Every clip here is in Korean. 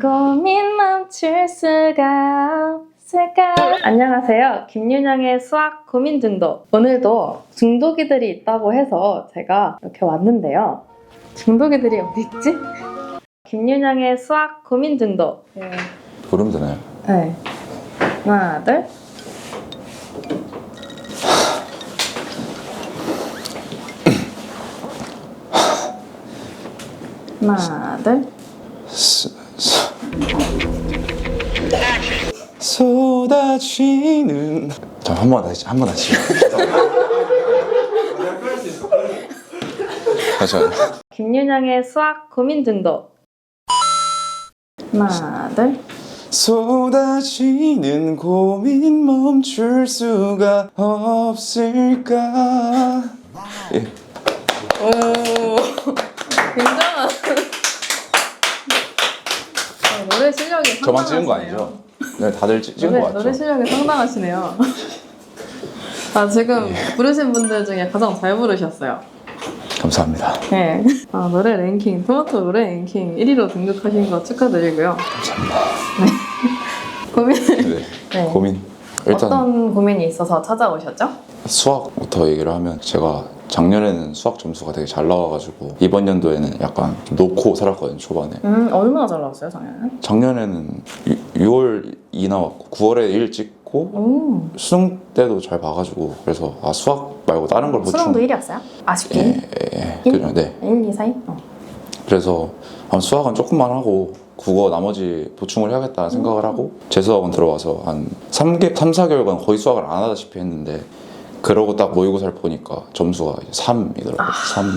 고민 멈출 수가 없을까? 안녕하세요. 김윤영의 수학 고민 중독. 오늘도 중독이들이 있다고 해서 제가 이렇게 왔는데요. 중독이들이 어디 있지? 김윤영의 수학 고민 중독. 네. 부르면 되나요? 네. 하나, 둘. 하나, 둘. 스, 스. 쏟아지는 잠한번 다시 한 번 다시 잠시만요 김윤영의 수학 고민 중독. 하나, 둘. 쏟아지는 고민 멈출 수가 없을까 예. 오, 굉장한. 아, 노래 실력이 저만 찍은 거 상당하시네요. 아니죠? 네 다들 찍- 찍은 노래, 거 맞죠? 노래 실력이 상당하시네요. 아, 지금 부르신 분들 중에 가장 잘 부르셨어요. 감사합니다 네. 아, 노래 랭킹, 토마토 노래 랭킹 1위로 등극하신 거 축하드리고요. 감사합니다 고민, 네. 네. 고민 일단 어떤 고민이 있어서 찾아오셨죠? 수학부터 얘기를 하면 제가 작년에는 수학 점수가 되게 잘 나와가지고 이번 연도에는 약간 좀 놓고 살았거든요 초반에 음, 얼마나 잘 나왔어요, 작년에? 작년에는 6월 2 나왔고 9월에 1 찍고 오, 수능 때도 잘 봐가지고 그래서 아 수학 말고 다른 걸 보충 수능도 1위였어요? 아쉽게. 예, 예, 예. 그죠, 네 1, 2, 4, 2? 어. 그래서 아, 수학은 조금만 하고 국어 나머지 보충을 해야겠다는 생각을 하고 재수학원 들어와서 한 3개, 3, 4개월간 거의 수학을 안 하다시피 했는데 그러고 딱 모의고사를 보니까 점수가 이제 3이더라고요. 3,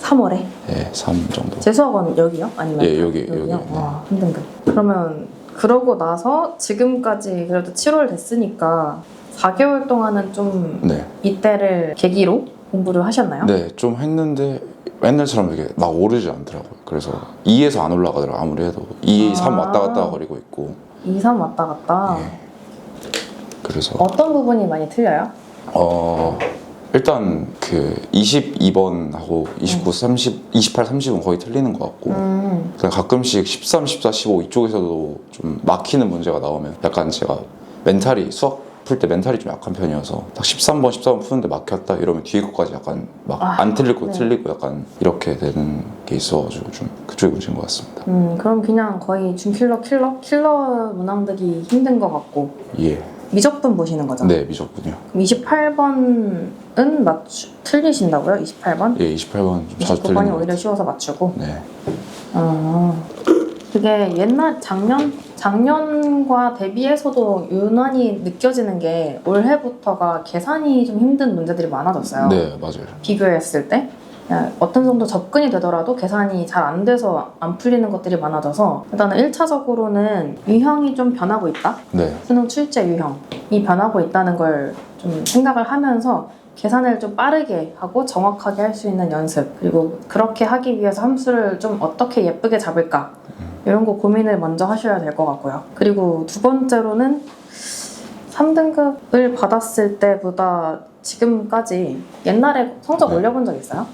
3월에? 예, 3 정도. 재수학원 여기요? 아니면? 예, 여기, 여기요? 여기, 네. 와, 힘든데. 그러면 그러고 나서 지금까지 그래도 7월 됐으니까 4개월 동안은 좀 네. 이때를 계기로 공부를 하셨나요? 네, 좀 했는데 옛날처럼 이게 막 오르지 않더라고요. 그래서 2에서 안 올라가더라고요. 아무리 해도 2, 3 아. 왔다 갔다 거리고 있고. 2, 3 왔다 갔다. 예. 그래서 어떤 부분이 많이 틀려요? 어 일단 그 22번하고 29, 30, 28, 30은 거의 틀리는 것 같고 음, 가끔씩 13, 14, 15 이쪽에서도 좀 막히는 문제가 나오면 약간 제가 멘탈이 수학 풀 때 멘탈이 좀 약한 편이어서 딱 13번, 14번 푸는데 막혔다 이러면 뒤에 것까지 약간 막 아, 안거 네. 틀리고 약간 이렇게 되는 게 있어가지고 좀 그쪽이 문제인 것 같습니다. 음, 그럼 그냥 거의 준킬러 킬러? 킬러 문항들이 힘든 것 같고 예. 미적분 보시는 거죠? 네, 미적군요. 그럼 28번은 맞추, 틀리신다고요? 28번? 예, 28번 좀 자주 29번이 틀리는 것 오히려 같아요. 쉬워서 맞추고 네. 아, 그게 옛날 작년 작년과 대비해서도 유난히 느껴지는 게 올해부터가 계산이 좀 힘든 문제들이 많아졌어요. 네, 맞아요. 비교했을 때 야, 어떤 정도 접근이 되더라도 계산이 잘 안 돼서 안 풀리는 것들이 많아져서 일단은 1차적으로는 유형이 좀 변하고 있다. 네. 수능 출제 유형이 변하고 있다는 걸 좀 생각을 하면서 계산을 좀 빠르게 하고 정확하게 할 수 있는 연습 그리고 그렇게 하기 위해서 함수를 좀 어떻게 예쁘게 잡을까 이런 거 고민을 먼저 하셔야 될 것 같고요. 그리고 두 번째로는 3등급을 받았을 때보다 지금까지 옛날에 성적 네. 올려본 적 있어요?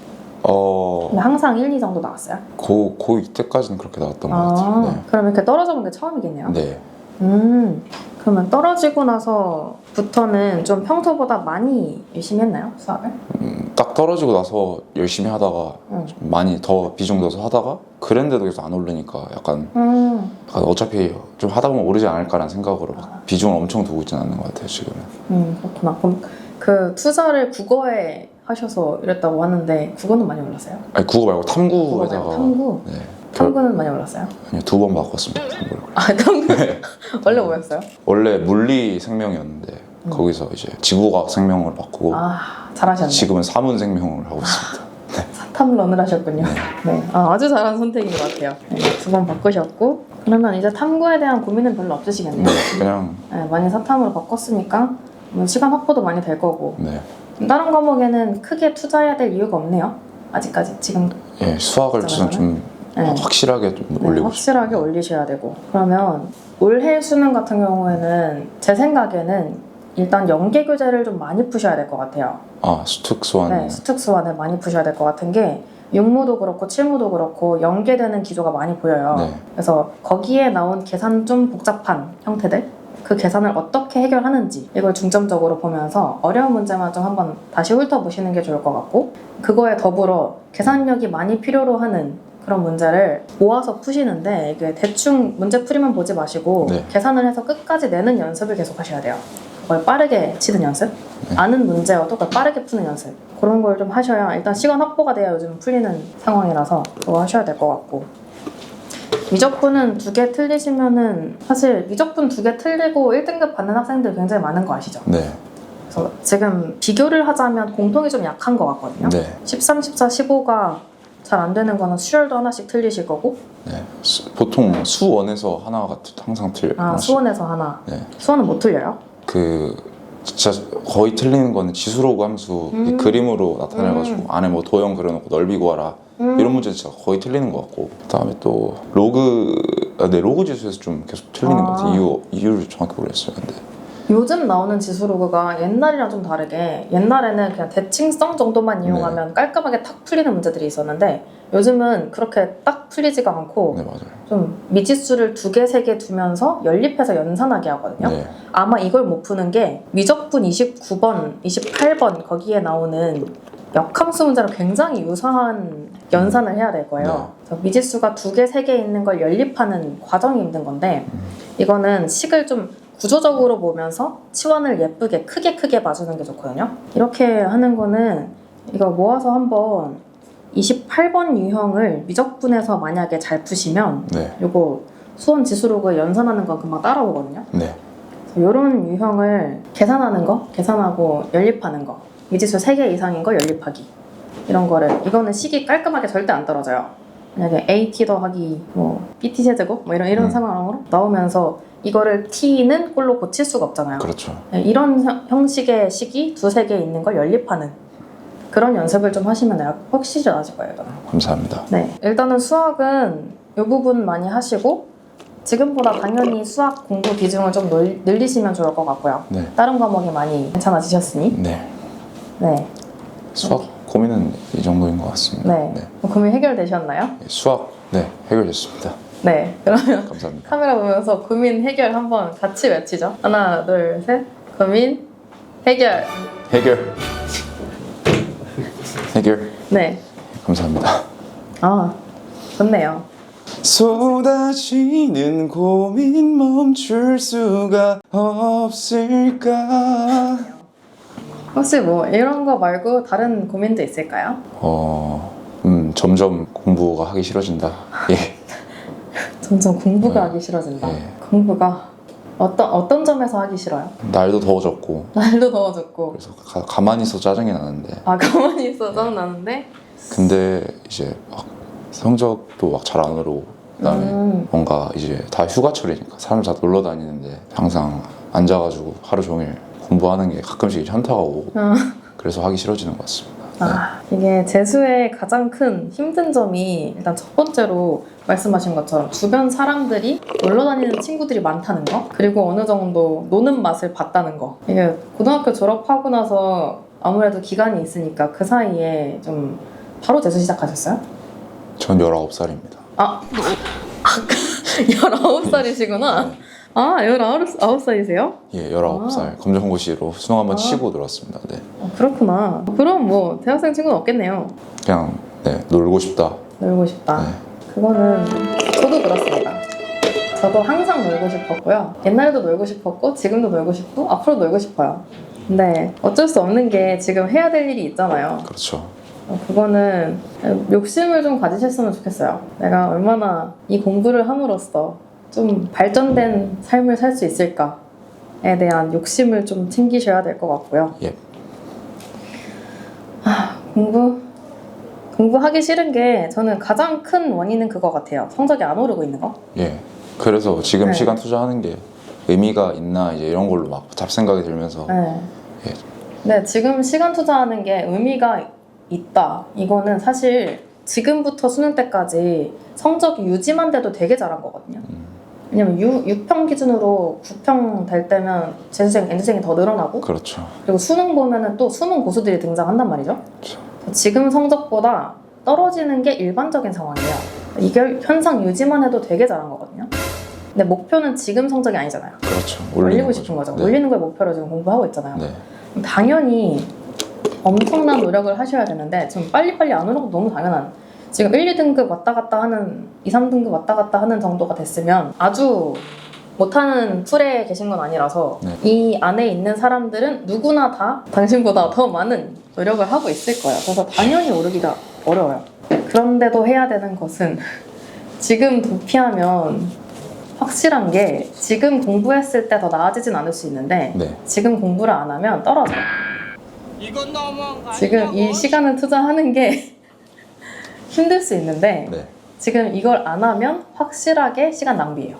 어, 근데 항상 1, 2 정도 나왔어요? 고, 고2 때까지는 그렇게 나왔던 것 아, 같아요. 그럼 이렇게 떨어져 본 게 처음이겠네요? 네. 네. 음, 그러면 떨어지고 나서부터는 좀 평소보다 많이 열심히 했나요? 수학을? 음, 딱 떨어지고 나서 열심히 하다가 응. 좀 많이 더 비중 둬서 하다가 그랬는데도 계속 안 오르니까 약간, 음, 약간 어차피 좀 하다 보면 오르지 않을까라는 생각으로 막 아. 비중을 엄청 두고 있지는 않는 것 같아요 지금은 음, 그렇구나. 그럼 그 투자를 국어에 하셔서 이랬다고 하는데 국어는 많이 올랐어요? 아니 국어 말고 국어 말고 탐구에다가 탐구? 네, 결, 탐구는 많이 올랐어요? 두번 바꿨습니다 탐구를 아, 탐구? 원래 뭐였어요? 원래 물리 생명이었는데 음. 거기서 이제 지구과학 생명을 바꾸고 아, 잘하셨네. 지금은 사문 생명을 하고 있습니다 탐런을 하셨군요. 네, 아, 아주 잘한 선택인 것 같아요. 네, 두번 바꾸셨고 그러면 이제 탐구에 대한 고민은 별로 없으시겠네요. 네 그냥 네, 많이 사탐으로 바꿨으니까 뭐 시간 확보도 많이 될 거고 네 다른 과목에는 크게 투자해야 될 이유가 없네요. 아직까지 지금 예, 수학을 진짜 좀 네. 확실하게 좀 네, 올리고 확실하게 싶어요. 올리셔야 되고 그러면 올해 수능 같은 경우에는 제 생각에는 일단 연계 교재를 좀 많이 푸셔야 될 것 같아요. 아 수특수한 네, 수특수완을 많이 푸셔야 될 것 같은 게 육무도 그렇고 칠무도 그렇고 연계되는 기조가 많이 보여요. 네. 그래서 거기에 나온 계산 좀 복잡한 형태들 그 계산을 어떻게 해결하는지 이걸 중점적으로 보면서 어려운 문제만 좀 한번 다시 훑어보시는 게 좋을 것 같고 그거에 더불어 계산력이 많이 필요로 하는 그런 문제를 모아서 푸시는데 이게 대충 문제 풀이만 보지 마시고 네. 계산을 해서 끝까지 내는 연습을 계속 하셔야 돼요. 그걸 빠르게 치는 연습, 아는 문제여도 그걸 빠르게 푸는 연습 그런 걸 좀 하셔야 일단 시간 확보가 돼야 요즘 풀리는 상황이라서 그거 하셔야 될 것 같고 미적분은 두 개 틀리시면은 사실 미적분 두 개 틀리고 1등급 받는 학생들 굉장히 많은 거 아시죠? 네. 그래서 지금 비교를 하자면 공통이 좀 약한 것 같거든요. 네. 13, 14, 15가 잘 안 되는 거는 수열도 하나씩 틀리실 거고 네. 수- 보통 수원에서 하나가 항상 틀려요. 아 하나씩. 수원에서 하나 네. 수원은 못 틀려요? 그 진짜 거의 틀리는 거는 지수로그 함수 이 음. 그림으로 나타내가지고 안에 뭐 도형 그려놓고 넓이 구하라 음. 이런 문제 진짜 거의 틀리는 것 같고 그다음에 또 로그 아, 네 로그 지수에서 좀 계속 틀리는 것 같아요. 아. 이유 이유를 정확히 모르겠어요. 근데 요즘 나오는 지수 로그가 옛날이랑 좀 다르게 옛날에는 그냥 대칭성 정도만 네. 이용하면 깔끔하게 탁 풀리는 문제들이 있었는데 요즘은 그렇게 딱 풀리지가 않고 네 맞아요. 좀 미지수를 두 개, 세 개 두면서 연립해서 연산하게 하거든요. 네. 아마 이걸 못 푸는 게 미적분 29번, 28번 거기에 나오는 역함수 문제랑 굉장히 유사한 연산을 해야 될 거예요. 네. 미지수가 두 개, 세 개 있는 걸 연립하는 과정이 힘든 건데 음. 이거는 식을 좀 구조적으로 보면서 치환을 예쁘게 크게 크게 봐주는 게 좋거든요. 이렇게 하는 거는 이거 모아서 한번 28번 유형을 미적분에서 만약에 잘 푸시면 네. 요거 수원 지수로그 연산하는 건 금방 따라오거든요. 네. 이런 유형을 계산하는 거, 계산하고 연립하는 거, 미지수 3개 이상인 거 연립하기 이런 거를 이거는 식이 깔끔하게 절대 안 떨어져요. 만약에 AT 더하기 뭐 BT 세제곱 뭐 이런 이런 음. 상황으로 나오면서 이거를 T는 꼴로 고칠 수가 없잖아요. 그렇죠. 네, 이런 형- 형식의 식이 두세 개 있는 걸 연립하는 그런 연습을 좀 하시면 내가 확실히 나아질 거예요. 저는. 감사합니다. 네, 일단은 수학은 이 부분 많이 하시고 지금보다 당연히 수학 공부 비중을 좀 늘, 늘리시면 좋을 것 같고요. 네. 다른 과목이 많이 괜찮아지셨으니 네. 네, 수학 고민은 이 정도인 것 같습니다. 네. 고민 해결되셨나요? 네, 수학 네 해결됐습니다. 네, 그러면 감사합니다. 카메라 보면서 고민 해결 한번 같이 외치죠. 하나, 둘, 셋. 고민 해결. 해결. 해결. 네, 감사합니다. 아 좋네요. 쏟아지는 고민 멈출 수가 없을까? 혹시 뭐 이런 거 말고 다른 고민도 있을까요? 어, 음, 점점 공부가 하기 싫어진다. 예. 점점 공부가 네. 하기 싫어진다. 예. 공부가 어떤 어떤 점에서 하기 싫어요? 날도 더워졌고 날도 더워졌고 그래서 가, 가만히 있어 짜증이 나는데 아 가만히 있어 짜증 나는데 근데 이제 막 성적도 막 잘 안 오르고 그다음에 음, 뭔가 이제 다 휴가철이니까 사람들 다 놀러 다니는데 항상 앉아가지고 하루 종일 공부하는 게 가끔씩 현타가 오고 어. 그래서 하기 싫어지는 것 같습니다. 아 이게 재수의 가장 큰 힘든 점이 일단 첫 번째로 말씀하신 것처럼 주변 사람들이 놀러 다니는 친구들이 많다는 거 그리고 어느 정도 노는 맛을 봤다는 거 이게 고등학교 졸업하고 나서 아무래도 기간이 있으니까 그 사이에 좀 바로 재수 시작하셨어요? 전 19살입니다. 아, 아까 19살이시구나. 아, 19살이세요? 예, 19살 검정고시로 수능 한번 아. 치고 들어왔습니다. 네. 아, 그렇구나. 그럼 뭐 대학생 친구는 없겠네요. 그냥 네, 놀고 싶다. 놀고 싶다. 네. 그거는 저도 그렇습니다. 저도 항상 놀고 싶었고요. 옛날에도 놀고 싶었고 지금도 놀고 싶고 앞으로 놀고 싶어요. 근데 어쩔 수 없는 게 지금 해야 될 일이 있잖아요. 그렇죠. 어, 그거는 욕심을 좀 가지셨으면 좋겠어요. 내가 얼마나 이 공부를 함으로써 좀 발전된 삶을 살 수 있을까에 대한 욕심을 좀 챙기셔야 될 것 같고요. 예. 아, 공부 공부하기 싫은 게 저는 가장 큰 원인은 그거 같아요. 성적이 안 오르고 있는 거. 예. 그래서 지금 네. 시간 투자하는 게 의미가 있나 이제 이런 걸로 막 잡생각이 들면서 네. 예. 네, 지금 시간 투자하는 게 의미가 있다. 이거는 사실 지금부터 수능 때까지 성적이 유지만 돼도 되게 잘한 거거든요. 음, 왜냐면 6, 6평 기준으로 9평 될 때면 재수생, N수생이 더 늘어나고 그렇죠. 그리고 수능 보면은 또 수능 고수들이 등장한단 말이죠. 그렇죠. 지금 성적보다 떨어지는 게 일반적인 상황이에요. 이게 현상 유지만 해도 되게 잘한 거거든요. 근데 목표는 지금 성적이 아니잖아요. 그렇죠. 올리고 싶은 거죠. 네. 올리는 걸 목표로 지금 공부하고 있잖아요. 네. 당연히 엄청난 노력을 하셔야 되는데 지금 빨리빨리 안 오는 것도 너무 당연한 지금 1, 2등급 왔다 갔다 하는 2, 3등급 왔다 갔다 하는 정도가 됐으면 아주 못하는 풀에 계신 건 아니라서 네. 이 안에 있는 사람들은 누구나 다 당신보다 더 많은 노력을 하고 있을 거예요. 그래서 당연히 오르기가 어려워요. 그런데도 해야 되는 것은 지금 도피하면 확실한 게 지금 공부했을 때 더 나아지진 않을 수 있는데 네. 지금 공부를 안 하면 떨어져요. 지금 이 시간을 투자하는 게 힘들 수 있는데 네. 지금 이걸 안 하면 확실하게 시간 낭비예요.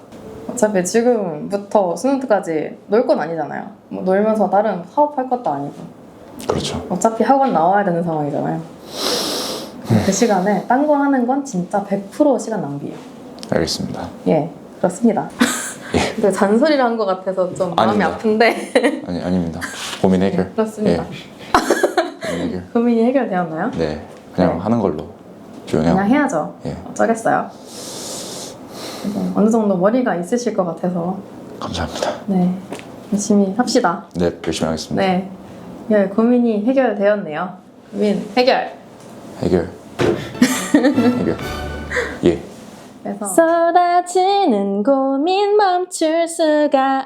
어차피 지금부터 수능 때까지 놀 건 아니잖아요. 뭐 놀면서 다른 사업할 것도 아니고 그렇죠. 어차피 학원 나와야 되는 상황이잖아요. 그 시간에 딴 거 하는 건 진짜 100% 시간 낭비예요. 알겠습니다. 예, 그렇습니다. 근데 잔소리를 한 것 같아서 좀 마음이 아닙니다. 아픈데 아니 아닙니다. 고민 해결. 그렇습니다. 예. 고민 해결. 고민이 해결되었나요? 네. 그냥 네. 하는 걸로 조용히 그냥 하고. 해야죠. 예. 어쩌겠어요. 그래서 어느 정도 머리가 있으실 것 같아서 감사합니다. 네 열심히 합시다. 네, 열심히 하겠습니다. 네, 예, 고민이 해결되었네요. 고민 해결. 해결. 해결. 예. 그래서 쏟아지는 고민 멈출 수가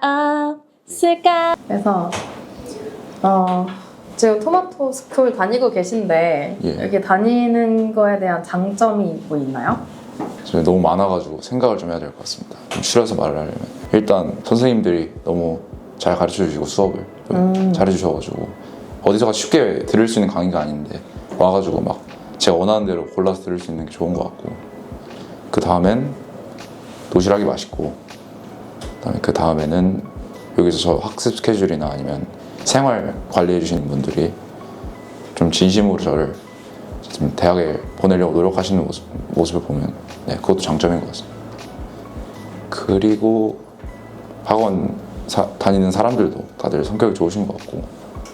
없을까? 그래서 어 지금 토마토 스쿨 다니고 계신데 예. 여기 다니는 거에 대한 장점이 뭐 있나요? 저희 너무 많아가지고 생각을 좀 해야 될 것 같습니다. 좀 줄여서 말을 하려면 일단 선생님들이 너무 잘 가르쳐 주시고 수업을 좀 음. 잘해 주셔가지고 어디서가 쉽게 들을 수 있는 강의가 아닌데 와가지고 막 제가 원하는 대로 골라서 들을 수 있는 게 좋은 것 같고 그 다음엔 도시락이 맛있고 그다음에 그 다음에는 여기서 저 학습 스케줄이나 아니면 생활 관리해 주시는 분들이 좀 진심으로 저를 좀 대학에 보내려고 노력하시는 모습, 모습을 보면 네, 그것도 장점인 것 같습니다. 그리고 학원 사- 다니는 사람들도 다들 성격이 좋으신 것 같고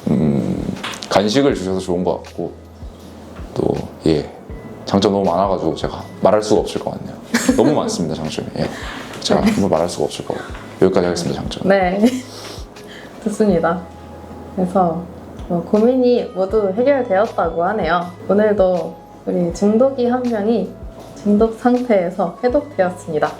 음, 간식을 주셔서 좋은 것 같고 또 예 장점 너무 많아가지고 제가 말할 수가 없을 것 같네요. 너무 많습니다 장점이. 예. 제가 한번 말할 수가 없을 것 같고 여기까지 하겠습니다 장점. 네, 좋습니다. 그래서 뭐 고민이 모두 해결되었다고 하네요. 오늘도 우리 중독이 한 명이 중독 상태에서 해독되었습니다. 와,